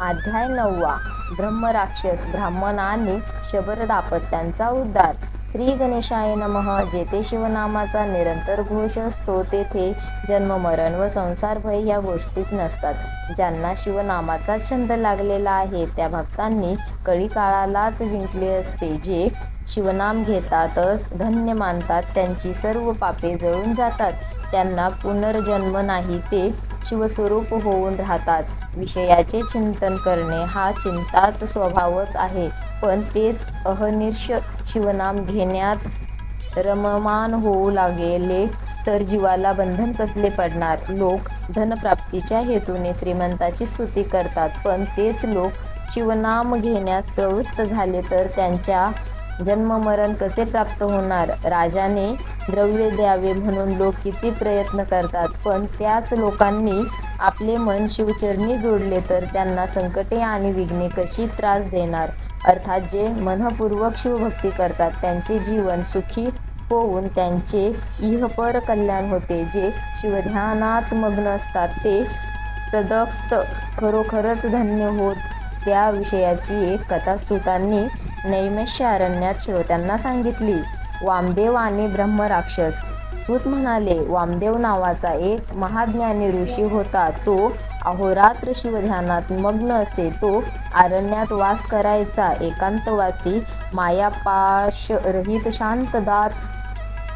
अध्याय नववा. ब्रह्मराक्षस ब्राह्मण आणि शबरदापत्यांचा उद्धार. श्री गणेशाय नमः. जेथे शिवनामाचा निरंतर घोष असतो तेथे जन्म मरण व संसार भय या गोष्टीच नसतात. ज्यांना शिवनामाचा छंद लागलेला आहे त्या भक्तांनी कळी काळालाच जिंकले असते. जे शिवनाम घेतातच धन्य मानतात त्यांची सर्व पापे जळून जातात. त्यांना पुनर्जन्म नाही ते शिवस्वरूप होऊन राहतात. विषयाचे चिंतन करणे हा चिंताच स्वभावच आहे. पण तेच अहनिर्ष शिवनाम घेण्यात रममान होऊ लागले तर जीवाला बंधन कसले पडणार? लोक धनप्राप्तीच्या हेतूने श्रीमंताची स्तुती करतात. पण तेच लोक शिवनाम घेण्यास प्रवृत्त झाले तर त्यांच्या जन्ममरण कसे प्राप्त होणार? राजाने द्रव्य द्यावे म्हणून लोक किती प्रयत्न करतात पण त्याच लोकांनी आपले मन शिवचरणी जोडले तर त्यांना संकटे आणि विघ्ने कशी त्रास देणार? अर्थात जे मनपूर्वक शिवभक्ती करतात त्यांचे जीवन सुखी होऊन त्यांचे इहपर कल्याण होते. जे शिवध्यानात मग्न असतात ते सदक्त खरोखरच धन्य होत त्या विषयाची एक कथा सुतांनी नैमिष्य अरण्यात श्रोत्यांना सांगितली. वामदेव आणि ब्रह्मराक्षस. सूत म्हणाले वामदेव नावाचा एक महाज्ञानी ऋषी होता. तो अहोरात्र शिवध्यानात मग्न असे तो अरण्यात वास करायचा. एकांतवासी मायापाश रहित शांतदार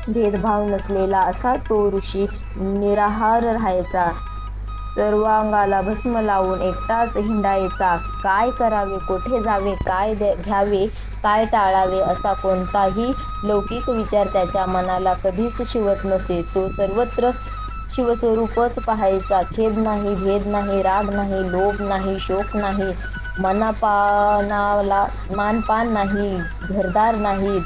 भेदभाव नसलेला असा तो ऋषी निराहार राहायचा. सर्वांगाला भस्म लावून एकटाच हिंडायचा काय करावे कुठे जावे काय द्या- घ्यावे काय टाळावे असा कोणताही लौकिक विचार त्याच्या मनाला कधीच शिवत नसे. तो सर्वत्र शिवस्वरूपच पाहायचा. खेद नाही भेद नाही राग नाही लोभ नाही शोक नाही मनापानाला मानपान नाही घरदार नाही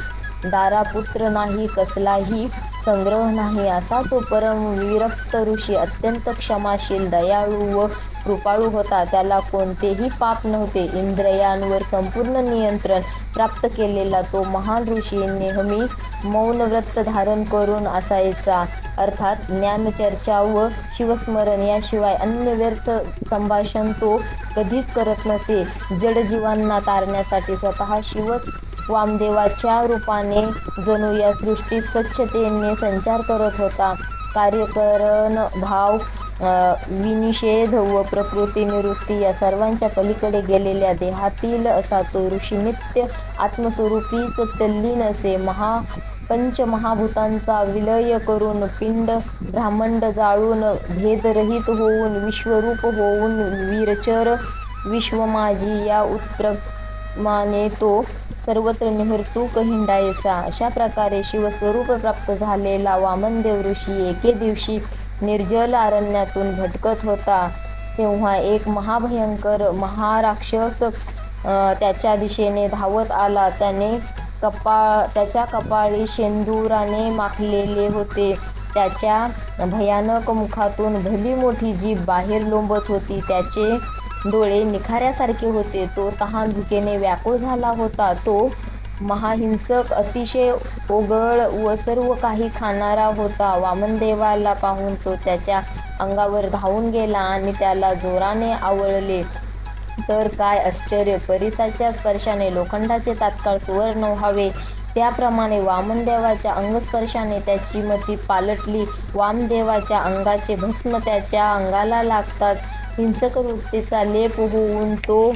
दारापुत्र नाही कसलाही संग्रह नाही असा तो परम विरक्त ऋषी अत्यंत क्षमाशील दयाळू व कृपाळू होता. त्याला कोणतेही पाप नव्हते. इंद्रियांवर संपूर्ण नियंत्रण प्राप्त केलेला तो महान ऋषी नेहमी मौन व्रत धारण करून असायचा. अर्थात ज्ञानचर्चा व शिवस्मरण याशिवाय अन्य व्यर्थ संभाषण तो कधीच करत नसे. जडजीवांना तारण्यासाठी स्वतः शिवच वामदेवाच्या रूपाने जणू या सृष्टीत स्वच्छतेने संचार करत होता. कार्यकरण भाव विनिषेध व प्रकृती निवृत्ती या सर्वांच्या पलीकडे गेलेल्या देहातील असा तो ऋषी नित्य आत्मस्वरूपीच तल्लीन असे महा पंचमहाभूतांचा विलय करून पिंड ब्राह्मंड जाळून भेदरहित होऊन विश्वरूप होऊन वीरचर विश्वमाजी या उत्प्रमाने तो सर्वत्र निहर्तूक हिंडायचा. अशा प्रकारे शिवस्वरूप प्राप्त झालेला वामनदेव ऋषी एके दिवशी निर्जल अरण्यातून भटकत होता. तेव्हा एक महाभयंकर महाराक्षस त्याच्या दिशेने धावत आला. त्याने कपाळ त्याच्या कपाळी शेंदुराने माखलेले होते. त्याच्या भयानक मुखातून भली मोठी जीभ बाहेर लोंबत होती. त्याचे डोळे निखाऱ्यासारखे होते. तो तहान भुकेने व्याकुळ झाला होता. तो महाहिंसक अतिशय ओगळ व सर्व काही खाणारा होता. वामनदेवाला पाहून तो त्याच्या अंगावर धावून गेला आणि त्याला जोराने आवळले. तर काय आश्चर्य! परिसाच्या स्पर्शाने लोखंडाचे तात्काळ सुवर्ण व्हावे. त्याप्रमाणे वामनदेवाच्या अंगस्पर्शाने त्याची मती पालटली. वामदेवाच्या अंगाचे भस्म त्याच्या अंगाला लागतात. हिंसक वृत्तीचा लेप होऊन तो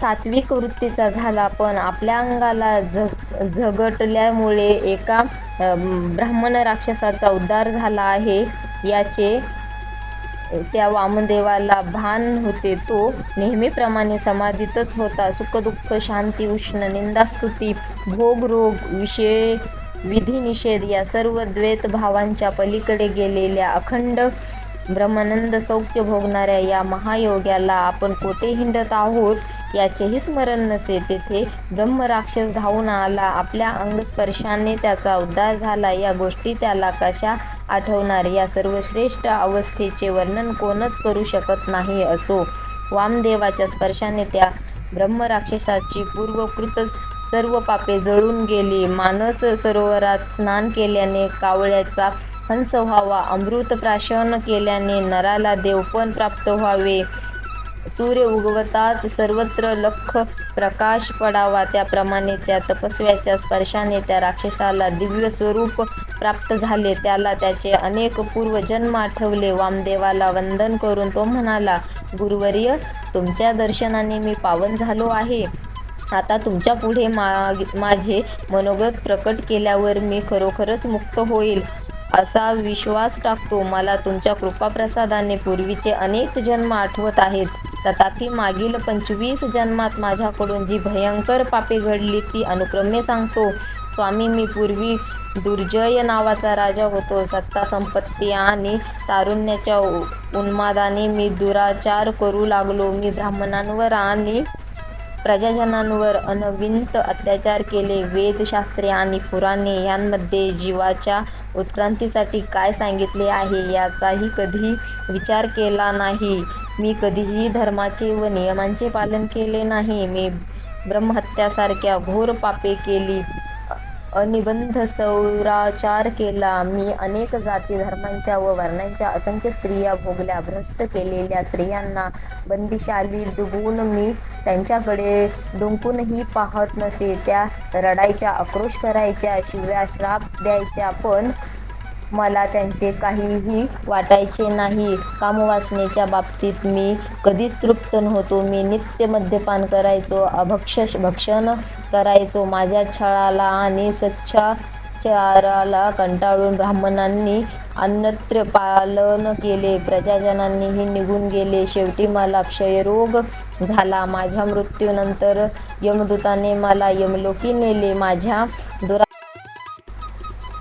सात्विक वृत्तीचा झाला. पण आपल्या अंगाला झग झगटल्यामुळे एका ब्राह्मण राक्षसाचा उद्धार झाला आहे. याचे त्या वामदेवाला भान होते. तो नेहमीप्रमाणे समाधीतच होता. सुखदुःख शांती उष्ण निंदास्तुती भोग रोग विषय विधिनिषेध या सर्व द्वैत भावांच्या पलीकडे गेलेल्या अखंड ब्रह्मानंद सौख्य भोगणाऱ्या या महायोग्याला आपण कोठे हिंडत आहोत याचेही स्मरण नसे. तेथे ब्रह्मराक्षस धावून आला. आपल्या अंगस्पर्शाने त्याचा उद्धार झाला. या गोष्टी त्याला कशा आठवणार? या सर्वश्रेष्ठ अवस्थेचे वर्णन कोणच करू शकत नाही असो. वामदेवाच्या स्पर्शाने त्या ब्रह्मराक्षसाची पूर्वकृत सर्व पापे जळून गेली. मानस सरोवरात स्नान केल्याने कावळ्याचा हंस व्हावा अमृत प्राशन केल्याने नराला देवपण प्राप्त व्हावे. सूर्य उगवतात सर्वत्र लख्ख प्रकाश पडावा. त्याप्रमाणे त्या तपस्व्याच्या स्पर्शाने त्या राक्षसाला दिव्य स्वरूप प्राप्त झाले. त्याला त्याचे अनेक पूर्वजन्म आठवले. वामदेवाला वंदन करून तो म्हणाला गुरुवर्य तुमच्या दर्शनाने मी पावन झालो आहे. आता तुमच्यापुढे मा- माझे मनोगत प्रकट केल्यावर मी खरोखरच मुक्त होईल. असा विश्वास टाकतो. मला तुमच्या कृपाप्रसादाने पूर्वीचे अनेक जन्म आठवत आहेत. तथापि मागील पंचवीस जन्मात माझ्याकडून जी भयंकर पापे घडली ती अनुक्रमे सांगतो. स्वामी मी पूर्वी दुर्जय नावाचा राजा होतो. सत्ता संपत्ती आणि तारुण्याच्या उ- उन्मादाने मी दुराचार करू लागलो. मी ब्राह्मणांवर आणि प्रजाजनांवर अनविंत अत्याचार केले. वेदशास्त्रे आणि पुराणे यांमध्ये जीवाच्या उत्क्रांतीसाठी काय सांगितले आहे याचाही कधी विचार केला नाही. मी कधीही धर्माचे व नियमांचे पालन केले नाही. मी ब्रह्महत्यासारख्या घोर पापे केली. निबंध सौराचार केला. मी अनेक जाती धर्मांच्या व वर्णांच्या असंख्य स्त्रिया भोगल्या भ्रष्ट केलेल्या स्त्रियांना बंदिशाली डुबून मी त्यांच्याकडे डुंकूनही पाहत नसे. त्या रडायच्या आक्रोश करायच्या शिव्या श्राप द्यायच्या पण मला त्यांचे काहीही वाटायचे नाही. कामवासनेच्या बाबतीत मी कधीच तृप्त नव्हतो. मी नित्य मद्यपान करायचो अभक्ष भक्षण करायचो. माझ्या छळाला आणि स्वच्छाचाराला कंटाळून ब्राह्मणांनी अन्नत्र पालन केले. प्रजाजनांनीही निघून गेले. शेवटी मला क्षयरोग झाला. माझ्या मृत्यूनंतर यमदूताने मला यमलोकी नेले. माझ्या दुरा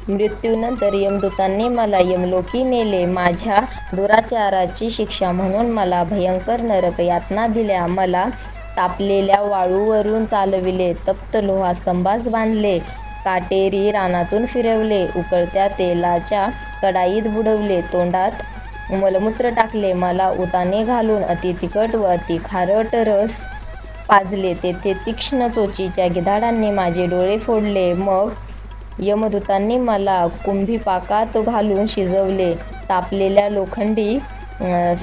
मृत्यूनंतर यमदूतांनी मला यमलोकी नेले माझ्या दुराचाराची शिक्षा म्हणून मला भयंकर नरक यातना दिल्या. मला तापलेल्या वाळूवरून चालविले तप्त लोहा स्तंभास बांधले काटेरी रानातून फिरवले उकळत्या तेलाच्या कडाईत बुडवले तोंडात मलमूत्र टाकले मला उताने घालून अति तिखट व अति खारट रस पाजले. तेथे तीक्ष्ण चोचीच्या गिधाडांनी माझे डोळे फोडले. मग यमदूतांनी मला कुंभीपाकात घालून शिजवले. तापलेल्या लोखंडी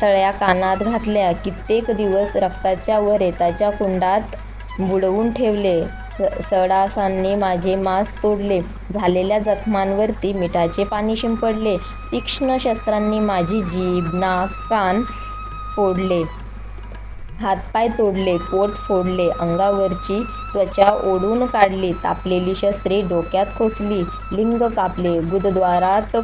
सळ्या कानात घातल्या. कित्येक दिवस रक्ताच्या व रेताच्या कुंडात बुडवून ठेवले. स सडासांनी माझे मांस तोडले. झालेल्या जखमांवरती मिठाचे पाणी शिंपडले. तीक्ष्ण शस्त्रांनी माझी जीभ नाक कान फोडले. हातपाय तोडले पोट फोडले अंगावरची त्वचा ओढून काढली तापलेली शस्त्रे डोक्यात खोचली लिंग कापले गुदद्वारात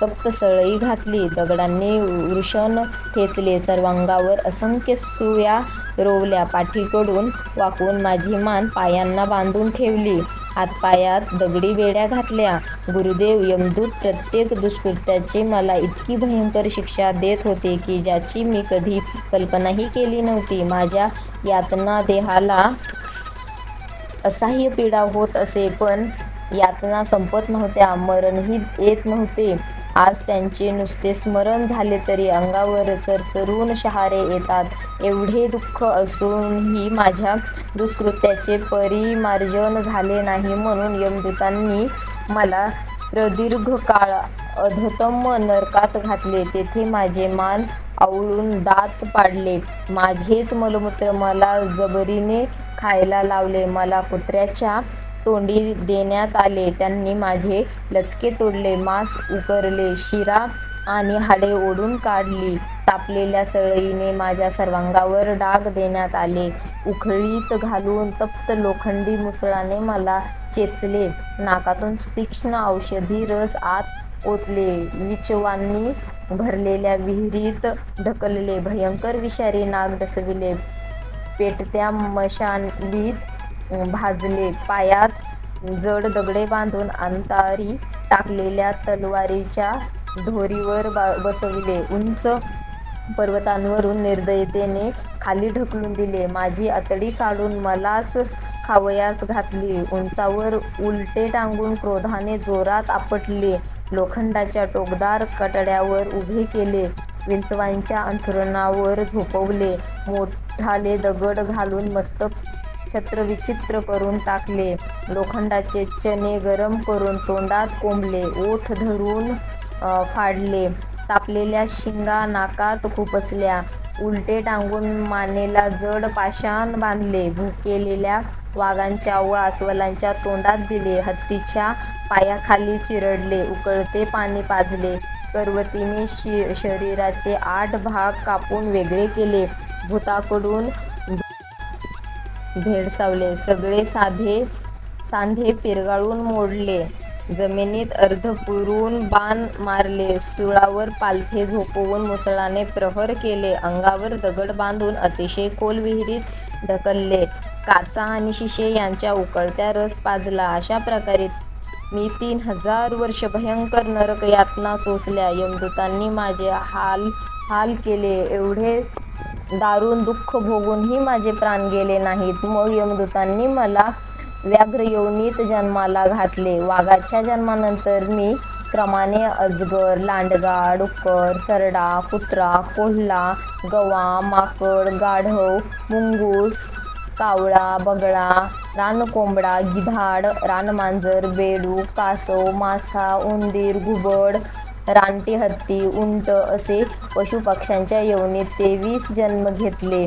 तप्त सळई घातली दगडांनी वृषण ठेचले सर्वांगावर असंख्य सुया रोवल्या पाठीकडून वाकून माझी मान पायांना बांधून ठेवली. हातपायात दगडी बेड्या घातल्या. गुरुदेव यमदूत प्रत्येक दुष्कृत्याची मला इतकी भयंकर शिक्षा देत होते की ज्याची मी कधी कल्पनाही केली नव्हती. माझ्या यातना देहाला असह्य पीडा होत असे पण यातना संपत नव्हत्या मरणही येत नव्हते. आज त्यांचे नुसते स्मरण झाले तरी अंगावर सरसरून शहारे येतात. एवढे दुःख असूनही माझ्या दुष्कृत्याचे परिमार्जन झाले नाही म्हणून यमदूतांनी मला प्रदीर्घ काळ अधतम नरकात घातले. तेथे माझे मान आवळून दात पाडले. माझेच मलमूत्र मला जबरीने खायला लावले. मला कुत्र्याच्या तोंडी देण्यात आले. त्यांनी माझे लचके तोडले मांस उकरले शिरा आणि हाडे ओढून काढली. तापलेल्या सळईने माझ्या सर्वांगावर डाग देण्यात आले. उखळीत घालून तप्त लोखंडी मुसळाने मला चेचले. नाकातून तीक्ष्ण औषधी रस आत ओतले. विचवांनी भरलेल्या विहिरीत ढकलले. भयंकर विषारी नाग डसविले. पेटत्या मशालीत भाजले. पायात जड दगडे बांधून अंतारी टाकलेल्या तलवारीच्या धोरीवर बा- बसविले. उंच पर्वतांवरून निर्दयतेने खाली ढकलून दिले. माझी आतडी काढून मलाच खावयास घातली. उंचावर उलटे टांगून क्रोधाने जोरात आपटले. लोखंडाच्या टोकदार कटड्यावर उभे केले. विंचवांच्या अंथरुणावर झोपवले. मोठाले दगड घालून मस्तक छत्र विचित्र करून टाकले. लोखंडाचे चणे गरम करून तोंडात कोंबले. ओठ धरून फाडले. तापलेल्या शिंगा नाकात खुपसल्या. उलटे टांगून मानेला जड पाषाण बांधले. भुकेलेल्या वाघांच्या व अस्वलांच्या तोंडात दिले. हत्तीच्या पायाखाली चिरडले. उकळते पाणी पाजले. करवतीने शरीराचे आठ भाग कापून वेगळे केले. भूताकडून भेडसावले सगळे साधे सांधे पिरगाळून मोडले जमिनीत अर्ध पुरून बाण मारले सुळावर पालथे झोपवून मुसळाने प्रहर केले अंगावर दगड बांधून अतिशय खोल विहिरीत ढकलले काचा आणि शिशे यांच्या उकळत्या रस पाजला. अशा प्रकारे मी तीन हजार वर्ष भयंकर नरक यातना सोसल्या. यमदूतांनी माझे हाल हाल केले. एवढे दारुण दुःख भोगूनही माझे प्राण गेले नाहीत. मग यमदूतांनी मला व्याघ्र योनीत जन्माला घातले. वाघाच्या जन्मानंतर मी क्रमाने अजगर लांडगा डुक्कर सरडा कुत्रा कोल्हा गवा माकड गाढव मुंगूस कावळा बगळा रानकोंबडा गिधाड रानमांजर बेडू कासव मासा उंदीर घुबड रानटी हत्ती उंट असे पशुपक्ष्यांच्या योनीत तेवीस जन्म घेतले.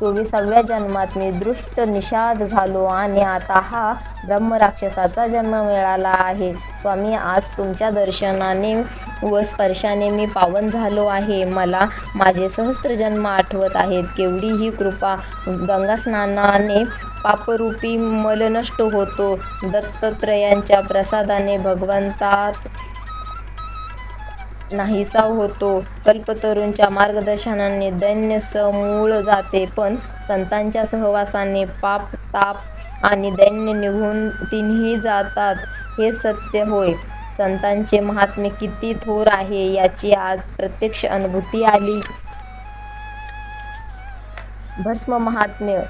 चोवीसाव्या जन्मात मी दृष्ट निषाद झालो आणि आता हा ब्रह्मराक्षसाचा जन्म मिळाला आहे. स्वामी आज तुमच्या दर्शनाने व स्पर्शाने मी पावन झालो आहे. मला माझे सहस्त्र जन्म आठवत आहेत. केवढी ही कृपा गंगास्नानाने पापरूपी मल नष्ट होतो. दत्तत्रयांच्या प्रसादाने भगवंतात नाहीसा होतो. कल्पतरूंच्या मार्गदर्शनाने दैन्य समूळ जाते पण संतांच्या सहवासाने पाप ताप आणि दैन्य निघून तिन्ही जातात हे सत्य होय. संतांचे महात्म्य किती थोर आहे याची आज प्रत्यक्ष अनुभूती आली. भस्म महात्म्य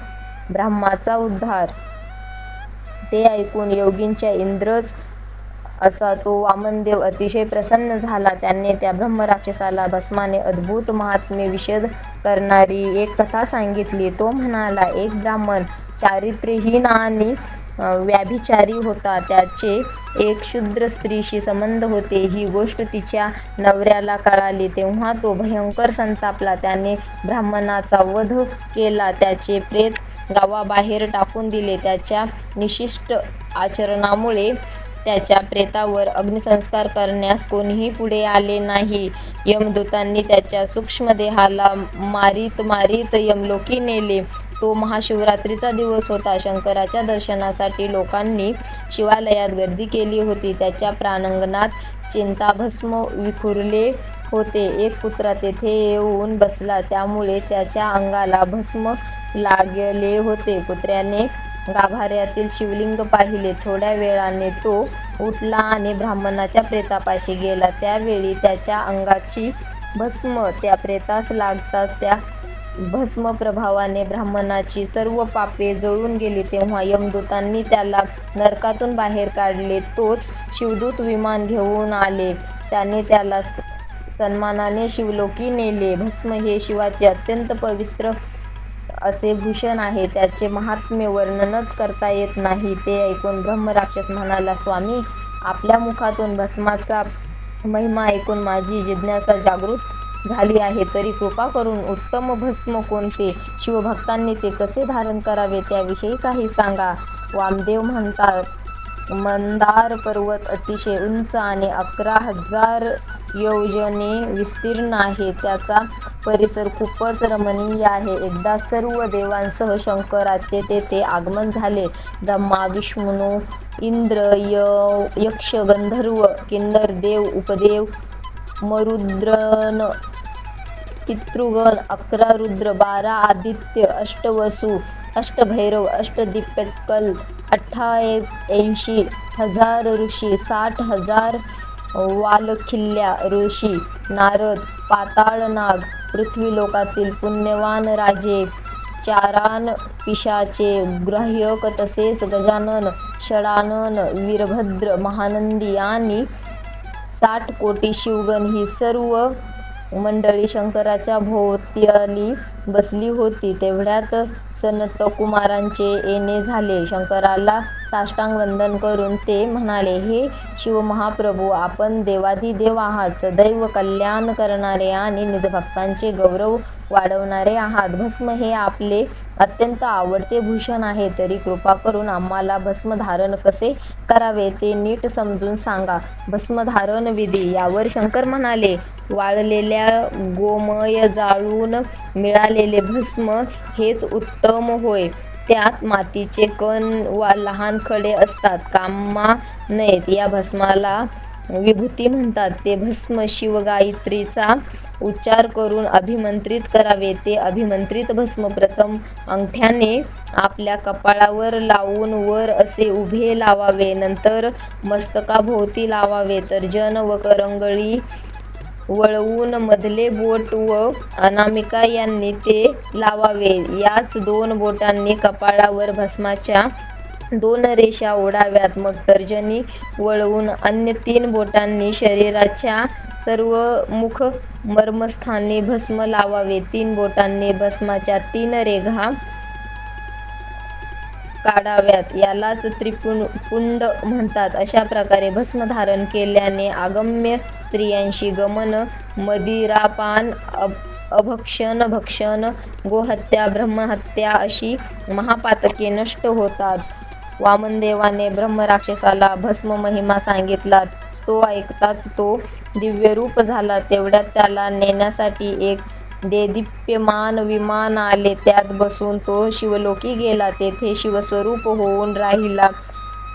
ब्रह्माचा उद्धार. ते ऐकून योगींच्या इंद्रच असा तो वामनदेव अतिशय प्रसन्न झाला. त्याने त्या ब्रह्मराक्षसाला भस्माने अद्भुत महात्म्य विषद करणारी एक कथा सांगितली. तो म्हणाला एक ब्राह्मण चारित्र्यहीन आणि व्याभिचारी होता. त्याचे एक शूद्र स्त्रीशी संबंध होते. ही गोष्ट तिच्या नवऱ्याला कळाली. तेव्हा तो भयंकर संतापला. त्याने ब्राह्मणाचा वध केला. त्याचे प्रेत गावाबाहेर टाकून दिले. त्याच्या निशिष्ट आचरणामुळे त्याच्या प्रेतावर अग्निसंस्कार करण्यास कोणीही पुढे आले नाही. यमदूतांनी त्याच्या सूक्ष्म देहाला मारीत मारीत यमलोकी नेले. तो महाशिवरात्रीचा दिवस होता. शंकराच्या दर्शनासाठी लोकांनी शिवालयात गर्दी केली होती. त्याच्या प्राणांगणात चिंताभस्म विखुरले होते. एक कुत्रा तेथे येऊन बसला. त्यामुळे त्याच्या अंगाला भस्म लागले होते. कुत्र्याने गाभाऱ्यातील शिवलिंग पाहिले. थोड्या वेळाने तो उठला आणि ब्राह्मणाच्या प्रेतापाशी गेला. त्यावेळी त्याच्या अंगाची भस्म त्या प्रेतास लागताच त्या भस्म प्रभावाने ब्राह्मणाची सर्व पापे जळून गेली. तेव्हा यमदूतांनी त्याला नरकातून बाहेर काढले. तोच शिवदूत विमान घेऊन आले. त्याने त्याला सन्मानाने शिवलोकी नेले. भस्म हे शिवाचे अत्यंत पवित्र असे भूषण आहे त्याचे महात्म्य वर्णनच करता येत नाही ते ऐकून ब्रह्मराक्षस म्हणाला स्वामी आपल्या मुखातून भस्माचा महिमा ऐकून माझी जिज्ञासा जागृत झाली आहे. तरी कृपा करून उत्तम भस्म कोणते? शिवभक्तांनी ते कसे धारण करावे? त्याविषयी काही सांगा. वामदेव म्हणतात मंदार पर्वत अतिशय उंच आणि अकरा हजार योजने विस्तीर्ण आहे. त्याचा परिसर खूपच रमणीय आहे. एकदा सर्व देवांसह शंकराचे तेथे आगमन झाले. ब्रह्मा विष्णू इंद्र य यक्ष गंधर्व किन्नर देव उपदेव मरुद्रन पितृगण अकरा रुद्र बारा आदित्य अष्टवसू अष्टभैरव अष्टदिप्यकल ऐंशी हजार ऋषी साठ हजार वालखिल्ल्या ऋषी नारद पाताळनाग पृथ्वीलोकातील पुण्यवान राजे चारान पिशाचे ग्राह्यक तसेच गजानन षडानन वीरभद्र महानंदी आणि साठ कोटी शिवगण ही सर्व मंडळी शंकराच्या भोवत्याली बसली होती. तेवढ्यात सनत कुमारांचे येणे झाले. शंकराला साष्टांग वंदन करून ते म्हणाले हे शिवमहाप्रभू आपण देवाधिदेव आहात. सदैव कल्याण करणारे आणि निजभक्तांचे गौरव वाढवणारे आहात. भस्म हे आपले अत्यंत आवडते भूषण आहे. तरी कृपा करून आम्हाला भस्म धारण कसे करावे ते नीट समजून सांगा. भस्म धारण विधी यावर शंकर म्हणाले वाळलेल्या गोमय जाळून मिळालेले भस्म हेच उत्तम होय. त्यात मातीचे कण वा लहान खडे असतात. कामा नयेत या भस्माला विभूती म्हणतात. ते भस्म शिवगायत्रीचा उच्चार करून अभिमंत्रित करावे. ते अभिमंत्रित भस्म प्रथम अंगठ्याने आपल्या कपाळावर लावून वर असे उभे लावावे. नंतर मस्तकाभोवती लावावे. तर जन व करंगळी वळवून मधले बोट व अनामिका यांनी ते लावावे. याच दोन बोटांनी कपाळावर भस्माच्या दोन रेषा ओढाव्यात. मग तर्जनी वळवून अन्य तीन बोटांनी शरीराच्या सर्व मुख मर्मस्थानी भस्म लावावे. तीन बोटांनी भस्माच्या तीन रेघा काढाव्यात यालाच त्रिपुंड म्हणतात. अशा प्रकारे भस्म धारण केल्याने आगम्य स्त्रियांशी गमन मदिरापान अभ अभक्षण भक्षण गोहत्या ब्रह्महत्या अशी महापातके नष्ट होतात. वामनदेवाने ब्रह्मराक्षसाला भस्म महिमा सांगितला. तो ऐकताच तो दिव्यरूप झाला. तेवढ्यात त्याला नेण्यासाठी एक देदीप्यमान विमान आले त्यात बसून तो शिवलोकी गेला. तेथे शिवस्वरूप होऊन राहिला.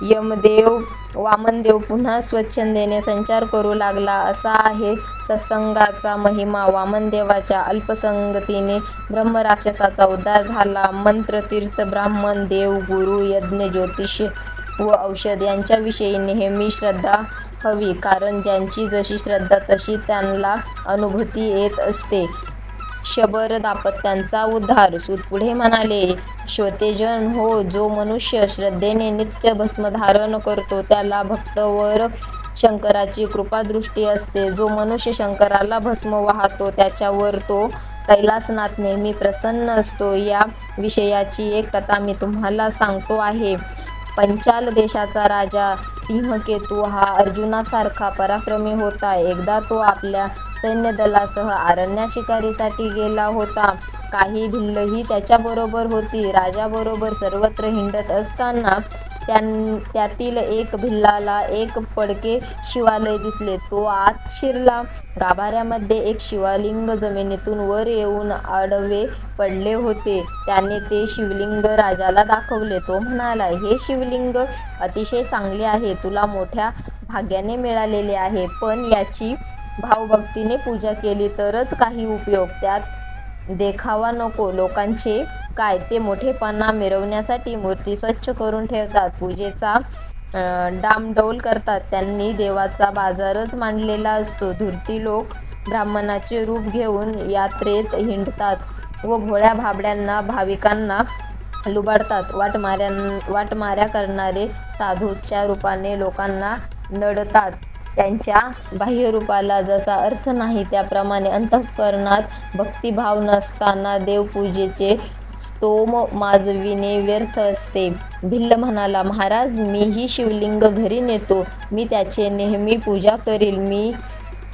यमदेव वामनदेव पुन्हा स्वच्छंदेने संचार करू लागला. असा आहे सत्संगाचा महिमा. वामनदेवाच्या अल्पसंगतीने ब्रह्मराक्षसाचा उद्धार झाला. मंत्र तीर्थ ब्राह्मण देव गुरु यज्ञ ज्योतिष व औषध यांच्याविषयी नेहमी श्रद्धा हवी. कारण ज्यांची जशी श्रद्धा तशी त्यांना अनुभूती येत असते. शबर दापत्यांचा उद्धार. सूत पुढे म्हणाले श्वतेजन हो जो मनुष्य श्रद्धेने नित्य भस्म धारण करतो त्याला भक्तवर शंकराची कृपादृष्टी असते. जो मनुष्य शंकराला भस्म वाहतो त्याच्यावर तो कैलासनाथ नेहमी प्रसन्न असतो. या विषयाची एक कथा मी तुम्हाला सांगतो आहे. पंचाल देशाचा राजा सिंहकेतू हा अर्जुनासारखा पराक्रमी होता. एकदा तो आपल्या सैन्यदलासह अरण्या शिकारीसाठी गेला होता. काही भिल्लही त्याच्याबरोबर होती. राजाबरोबर सर्वत्र हिंडत असताना त्यां त्यातील एक भिल्लाला एक पडके शिवालय दिसले. तो आत शिरला. गाभाऱ्यामध्ये एक शिवलिंग जमिनीतून वर येऊन आडवे पडले होते. त्याने ते शिवलिंग राजाला दाखवले. तो म्हणाला हे शिवलिंग अतिशय चांगले आहे. तुला मोठ्या भाग्याने मिळालेले आहे. पण याची भावभक्तीने पूजा केली तरच काही उपयोग. त्यात देखावा नको. लोकांचे काय? ते मोठेपणा मिरवण्यासाठी मूर्ती स्वच्छ करून ठेवतात. पूजेचा डामडौल करतात. त्यांनी देवाचा बाजारच मांडलेला असतो. धुर्ती लोक ब्राह्मणाचे रूप घेऊन यात्रेत हिंडतात व भोळ्या भाबड्यांना भाविकांना लुबाडतात. वाटमाऱ्यां वाटमाऱ्या करणारे साधूच्या रूपाने लोकांना नडतात. त्यांच्या बाह्यरूपाला जसा अर्थ नाही त्याप्रमाणे अंतःकरणात भक्तिभाव नसताना देवपूजेचे स्तोम माजविणे व्यर्थ असते. भिल्ल म्हणाला महाराज मीही शिवलिंग घरी नेतो. मी त्याचे नेहमी पूजा करील. मी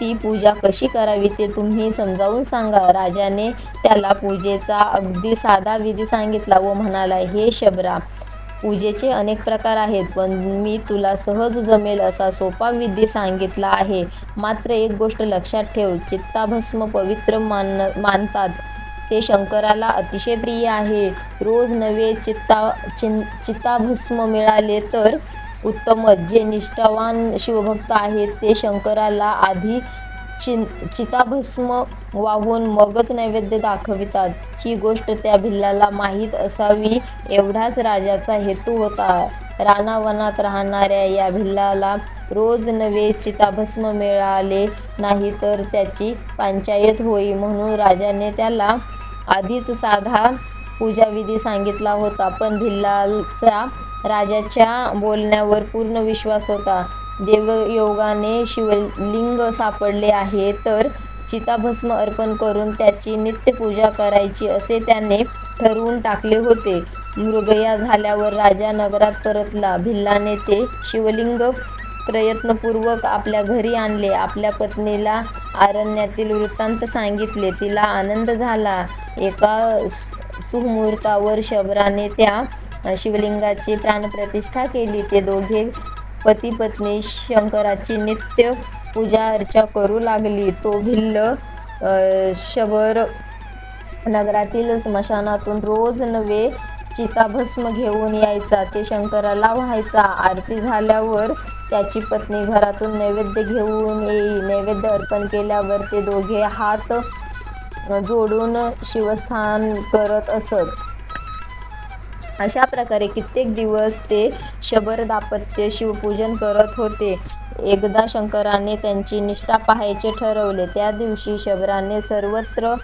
ती पूजा कशी करावी ते तुम्ही समजावून सांगा. राजाने त्याला पूजेचा अगदी साधा विधी सांगितला व म्हणाला हे शबरा पूजेचे अनेक प्रकार आहेत पण मी तुला सहज जमेल असा सोपा विधी सांगितला आहे. मात्र एक गोष्ट लक्षात ठेव चित्ताभस्म पवित्र मान मानतात. ते शंकराला अतिशय प्रिय आहे. रोज नवे चित्ता चिं चित्ताभस्म मिळाले तर उत्तमच. जे निष्ठावान शिवभक्त आहेत ते शंकराला आधी चि चिताभस्म वाहून मगच नैवेद्य दाखवितात. ही गोष्ट त्या भिल्लाला माहीत असावी एवढाच राजाचा हेतू होता. रानावनात राहणाऱ्या या भिल्लाला रोज नवे चिताभस्म मिळाले नाही तर त्याची पंचायत होई म्हणून राजाने त्याला आधीच साधा पूजाविधी सांगितला होता. पण भिल्लाचा राजाच्या बोलण्यावर पूर्ण विश्वास होता. देवयोगाने शिवलिंग सापडले आहे तर चिताभस्म अर्पण करून त्याची नित्यपूजा करायची असे त्याने ठरवून टाकले होते. मृगया झाल्यावर राजा नगरात परतला. भिल्लाने ते शिवलिंग प्रयत्नपूर्वक आपल्या घरी आणले. आपल्या पत्नीला आरण्यातील वृत्तांत सांगितले. तिला आनंद झाला. एका सुमुहूर्तावर शबराने त्या शिवलिंगाची प्राणप्रतिष्ठा केली. ते दोघे पती पत्नी शंकराची नित्य पूजा अर्चा करू लागली. तो भिल्ल शबर नगरातील स्मशानातून रोज नवे चिताभस्म घेऊन यायचा. ते शंकराला व्हायचा. आरती झाल्यावर त्याची पत्नी घरातून नैवेद्य घेऊन येई नैवेद्य अर्पण केल्यावर ते दोघे हात जोडून शिवस्थान करत असत. अशा प्रकारे कित्येक दिवस ते शबर दापत्य शिवपूजन करत होते. एकदा शंकराने त्यांची निष्ठा पाहायचे ठरवले. त्या दिवशी शबराने सर्वत्र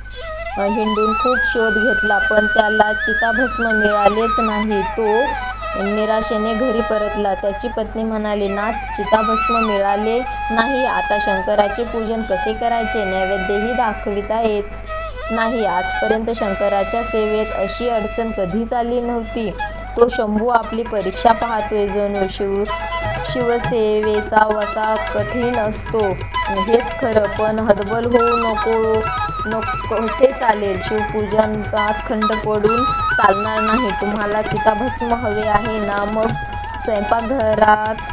हिंडून खूप शोध घेतला पण त्याला चिताभस्म मिळालेच नाही. तो निराशेने घरी परतला. त्याची पत्नी म्हणाली नाथ चिताभस्म मिळाले नाही. आता शंकराचे पूजन कसे करायचे? नैवेद्यही दाखविता येत नाही. आजपर्यंत शंकराच्या सेवेत अशी अडचण कधीच आली नव्हती. तो शंभू आपली परीक्षा पाहतोय जणू शिव शिवसेवेचा वसा कठीण असतो. हेच खरं पण हदबल होऊ नको नको कसे चालेल. शिवपूजनात खंड पडून चालणार नाही. तुम्हाला चिताभस्म हवे आहे ना मग स्वयंपाकघरात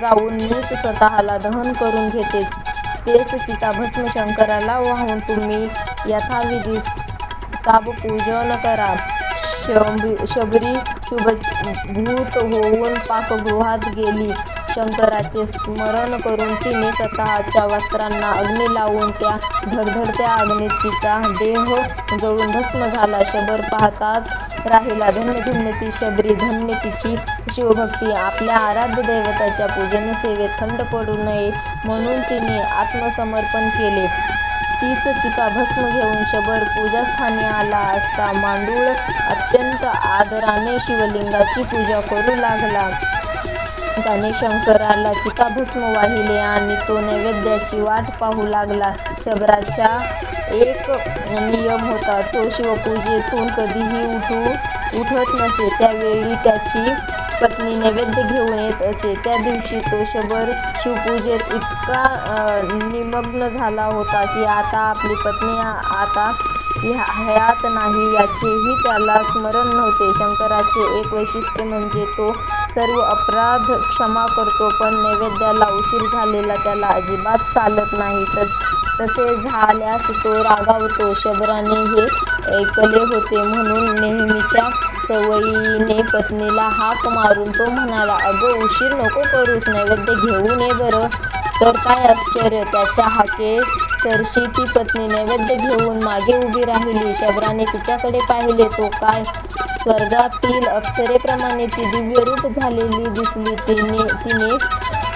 जाऊन मीच स्वतःला दहन करून घेते. तेच चिताभस्म शंकराला वाहून तुम्ही यथाविधी साबपूजन करा. शबरी शबरी शुभभूत होऊन पाकगृहात गेली. शंकराचे स्मरण करून तिने स्वतःच्या वस्त्रांना अग्नी लावून त्या धडधडत्या अग्नीत तिचा देह जळून भस्म झाला. शबर पाहताच राहिला धन्य धन्य ती शबरी. धन्य तिची शिवभक्ती. आपल्या आराध्य दैवताच्या पूजन सेवेत खंड पडू नये म्हणून तिने आत्मसमर्पण केले. तीच चिताभस्म घेऊन शबर पूजास्थानी आला असता मांडूळ अत्यंत आदराने शिवलिंगाची पूजा करू लागला. त्याने शंकराला चिताभस्म वाहिले आणि तो नैवेद्याची वाट पाहू लागला. शबराचा एक नियम होता तो शिवपूजेतून कधीही उठू उठत नसे. त्यावेळी त्याची पत्नी नैवेद्य घेऊन येत असे. त्या दिवशी तो शबर शिवपूजेत इतका निमग्न झाला होता की आता आपली पत्नी आता ह्या- हयात नाही याचेही त्याला स्मरण नव्हते. शंकराचे एक वैशिष्ट्य म्हणजे तो सर्व अपराध क्षमा करतो पण नैवेद्याला उशीर झालेला त्याला अजिबात चालत नाही. तर तसे झाल्यास तो रागावतो. शबराने हे ऐकले होते म्हणून नेहमीच्या सवयीने पत्नीला हाक मारून तो म्हणाला अगं उशीर नको करूस नैवेद्य घेऊन ये बरं. तर काय आश्चर्य त्याच्या हाके सरशी ती पत्नी नैवेद्य घेऊन मागे उभी राहिली. शबराने तिच्याकडे पाहिले तो काय स्वर्गातील अप्सरेप्रमाणे ती दिव्य रूप झालेली दिसली. तिने तिने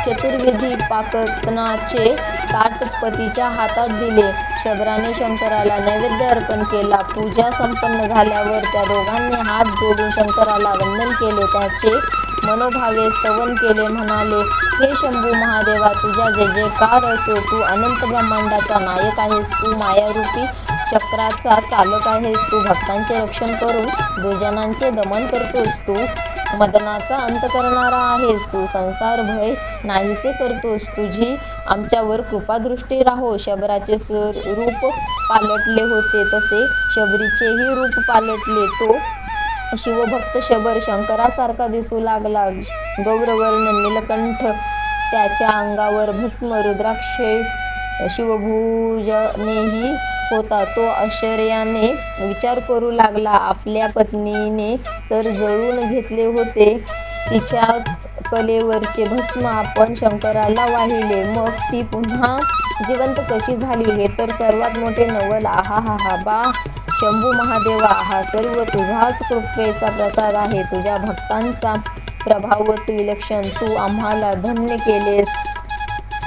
चतुर्विधी पाकनाचे ताट पतीच्या हातात दिले. शबराने शंकराला नैवेद्य अर्पण केला. पूजा संपन्न झाल्यावर त्या दोघांनी हात जोडून शंकराला वंदन केले. त्याचे मनोभावे स्तवन केले. म्हणाले हे शंभू महादेवा तुझ्या जय जयकार असो. तू अनंत ब्रह्मांडाचा नायक आहेस. तू मायारूपी चक्राचा चालक आहेस तू भक्तांचे रक्षण करून दुर्जनांचे दमन करतोस तू. मदनाचा अंत करणारा आहेस तू. संसार भय नाहीसे करतोस तुझी आमच्यावर कृपादृष्टी राहो. शबराचे स्वरूप पालटले होते तसे. शबरीचेही रूप पालटले. तो शिवभक्त शबर शंकरासारखा दिसू लागला. गौरवर्ण नीलकंठ त्याच्या अंगावर भस्म रुद्राक्ष शिवभूजनेही होता तो आश्चर्याने विचार करू लागला आपल्या पत्नीने तर जळून घेतले होते. तिच्या कलेवरचे भस्म आपण शंकराला वाहिले. मग ती पुन्हा जिवंत कशी झाली? हे तर सर्वात मोठे नवल. आहा हा हा बा. शंभू महादेवा हा सर्व तुझाच कृपेचा प्रसाद आहे. तुझ्या भक्तांचा प्रभावच विलक्षण. तू आम्हाला धन्य केलेस.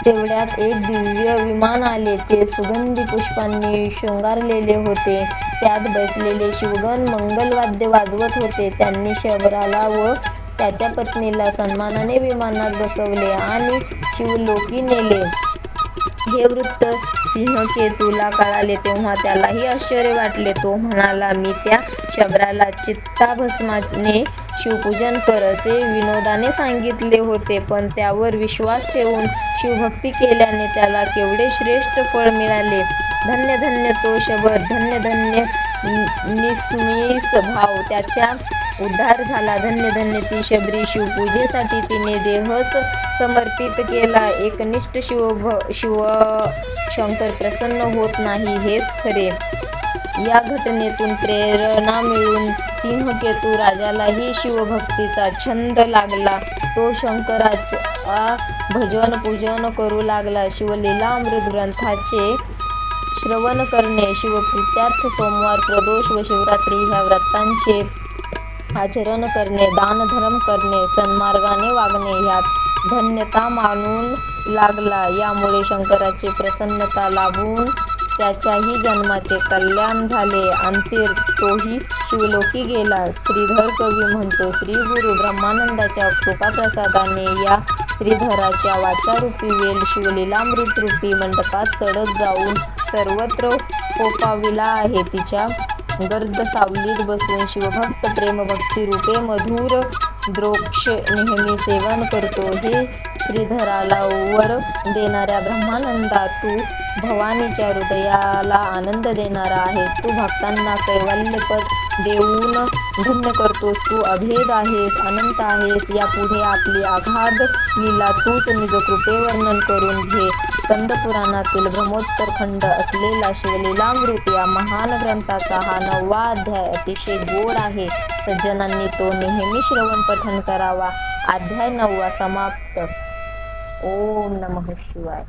तेवढ्यात एक दिव्य विमान आले. ते सुगंधी पुष्पांनी शृंगारलेले होते. त्यात बसलेले शिवगण मंगलवाद्य वाजवत होते. त्यांनी शबराला व त्याच्या पत्नीला सन्मानाने विमानात बसवले आणि शिवलोकी नेले. हे वृत्त सिंहकेतूला कळाले. तेव्हा त्यालाही आश्चर्य वाटले. तो म्हणाला मी त्या शबराला चित्ताभस्माने शिवपूजन कर असे विनोदाने सांगितले होते पण त्यावर विश्वास ठेवून शिवभक्ती केल्याने त्याला केवढे श्रेष्ठ फळ मिळाले. धन्य धन्य तो शबर धन्य धन्य निस्मिस भाव त्याच्या उद्धार झाला. धन्य धन्य ती शबरी शिवपूजेसाठी तिने देहच समर्पित केला. एकनिष्ठ शिव शिव शंकर प्रसन्न होत नाही हेच खरे. या घटनेतून प्रेरणा मिळून सिंहकेतू राजालाही शिवभक्तीचा छंद लागला. तो शंकराचा भजन पूजन करू लागला. शिवलीलामृत ग्रंथाचे श्रवण करणे शिवप्रित्यार्थ सोमवार प्रदोष व शिवरात्री ह्या व्रतांचे आचरण करणे दानधर्म करणे सन्मार्गाने वागणे ह्यात धन्यता मानून लागला. यामुळे शंकराची प्रसन्नता लाभून त्याच्याही जन्माचे कल्याण झाले. अंतिर तोही शिवलोकी गेला. श्रीधर कवी म्हणतो श्री गुरु ब्रह्मानंदाच्या कृपाप्रसादाने या श्रीधराच्या वाचारूपी वेल शिवलीलामृतरूपी मंडपात चढत जाऊन सर्वत्र कोपाविला आहे. तिच्या गर्द सावलीत बसून शिवभक्त प्रेमभक्ती रूपे मधुर द्रोक्ष नेहमी सेवन करतो. हे श्रीधराला वर देणाऱ्या ब्रह्मानंदा तू भवानीच्या हृदयाला आनंद देणारा आहेस तू भक्तांना कैवल्यपद देऊन धन्य करतोस. तू अभेद आहेस अनंत आहेस. यापुढे आपली आघाद लीला तूच निज कृपे वर्णन करून घे. स्कंद पुराणातील ब्रह्मोत्तर खंड असलेला शिवलीलामृत या महान ग्रंथाचा हा नववा अध्याय अतिशय गोड आहे. सज्जनांनी तो नेहमी श्रवण पठन करावा. अध्याय नववा समाप्त. ओम नमः शिवाय.